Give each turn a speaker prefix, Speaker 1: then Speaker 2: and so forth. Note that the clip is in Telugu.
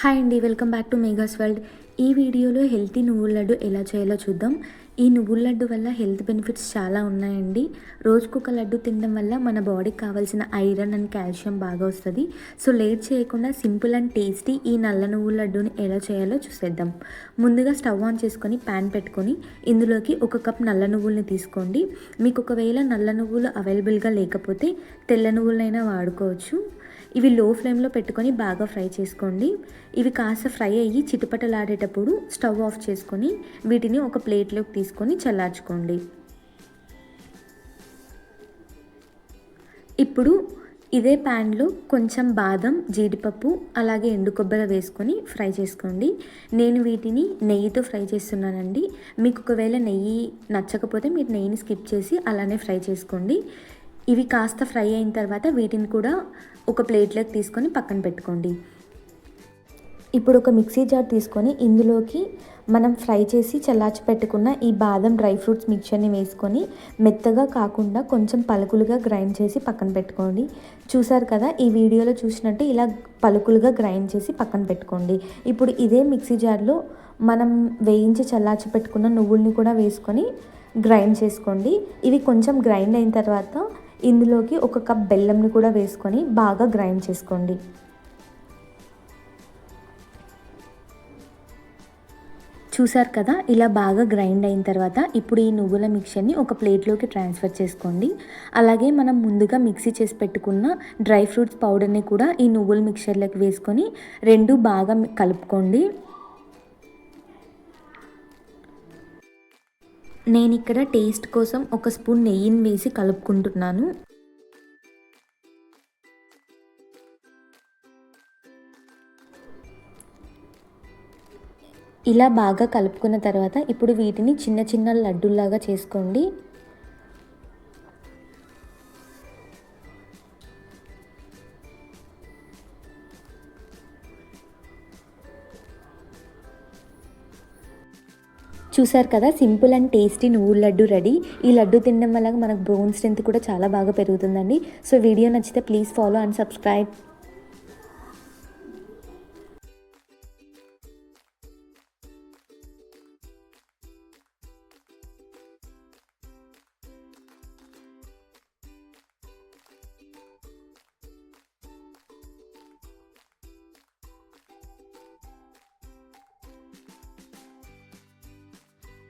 Speaker 1: హాయ్ అండి welcome back to Megha's world ఈ వీడియోలో హెల్తీ నువ్వుల లడ్డు ఎలా చేయాలో చూద్దాం. ఈ నువ్వుల లడ్డు వల్ల హెల్త్ బెనిఫిట్స్ చాలా ఉన్నాయండి. రోజుకొక లడ్డు తినడం వల్ల మన బాడీకి కావాల్సిన ఐరన్ అండ్ కాల్షియం బాగా వస్తుంది. సో లేట్ చేయకుండా సింపుల్ అండ్ టేస్టీ ఈ నల్ల నువ్వుల లడ్డుని ఎలా చేయాలో చూసేద్దాం. ముందుగా స్టవ్ ఆన్ చేసుకొని ప్యాన్ పెట్టుకొని ఇందులోకి ఒక కప్ నల్ల నువ్వుల్ని తీసుకోండి. మీకు ఒకవేళ నల్ల నువ్వులు అవైలబుల్గా లేకపోతే తెల్ల నువ్వులైనా వాడుకోవచ్చు. ఇవి లో ఫ్లేమ్లో పెట్టుకొని బాగా ఫ్రై చేసుకోండి. ఇవి కాస్త ఫ్రై అయ్యి చిటపటలాడేటప్పుడు స్టవ్ ఆఫ్ చేసుకొని వీటిని ఒక ప్లేట్లోకి తీసుకొని చల్లార్చుకోండి. ఇప్పుడు ఇదే ప్యాన్లో కొంచెం బాదం జీడిపప్పు అలాగే ఎండు కొబ్బరి వేసుకొని ఫ్రై చేసుకోండి. నేను వీటిని నెయ్యితో ఫ్రై చేస్తున్నానండి. మీకు ఒకవేళ నెయ్యి నచ్చకపోతే మీరు నెయ్యిని స్కిప్ చేసి అలానే ఫ్రై చేసుకోండి. ఇవి కాస్త ఫ్రై అయిన తర్వాత వీటిని కూడా ఒక ప్లేట్లోకి తీసుకొని పక్కన పెట్టుకోండి. ఇప్పుడు ఒక మిక్సీ జార్ తీసుకొని ఇందులోకి మనం ఫ్రై చేసి చల్లార్చి పెట్టుకున్న ఈ బాదం డ్రై ఫ్రూట్స్ మిక్చర్ని వేసుకొని మెత్తగా కాకుండా కొంచెం పలుకులుగా గ్రైండ్ చేసి పక్కన పెట్టుకోండి. చూసారు కదా ఈ వీడియోలో చూసినట్టు ఇలా పలుకులుగా గ్రైండ్ చేసి పక్కన పెట్టుకోండి. ఇప్పుడు ఇదే మిక్సీ జార్లో మనం వేయించి చల్లార్చి పెట్టుకున్న నువ్వుల్ని కూడా వేసుకొని గ్రైండ్ చేసుకోండి. ఇవి కొంచెం గ్రైండ్ అయిన తర్వాత ఇందులోకి ఒక కప్ బెల్లంని కూడా వేసుకొని బాగా గ్రైండ్ చేసుకోండి. చూసారు కదా ఇలా బాగా గ్రైండ్ అయిన తర్వాత ఇప్పుడు ఈ నువ్వుల మిక్చర్ని ఒక ప్లేట్లోకి ట్రాన్స్ఫర్ చేసుకోండి. అలాగే మనం ముందుగా మిక్సీ చేసి పెట్టుకున్న డ్రై ఫ్రూట్స్ పౌడర్ని కూడా ఈ నువ్వుల మిక్చర్లోకి వేసుకొని రెండు బాగా కలుపుకోండి. నేను ఇక్కడ టేస్ట్ కోసం ఒక స్పూన్ నెయ్యిని వేసి కలుపుకుంటున్నాను. ఇలా బాగా కలుపుకున్న తర్వాత ఇప్పుడు వీటిని చిన్న చిన్న లడ్డూల్లాగా చేసుకోండి. చూసారు కదా సింపుల్ అండ్ టేస్టీ నువ్వుల లడ్డు రెడీ. ఈ లడ్డు తినడం వల్ల మనకు బోన్ స్ట్రెంత్ కూడా చాలా బాగా పెరుగుతుందండి. సో వీడియో నచ్చితే ప్లీజ్ ఫాలో అండ్ సబ్స్క్రైబ్.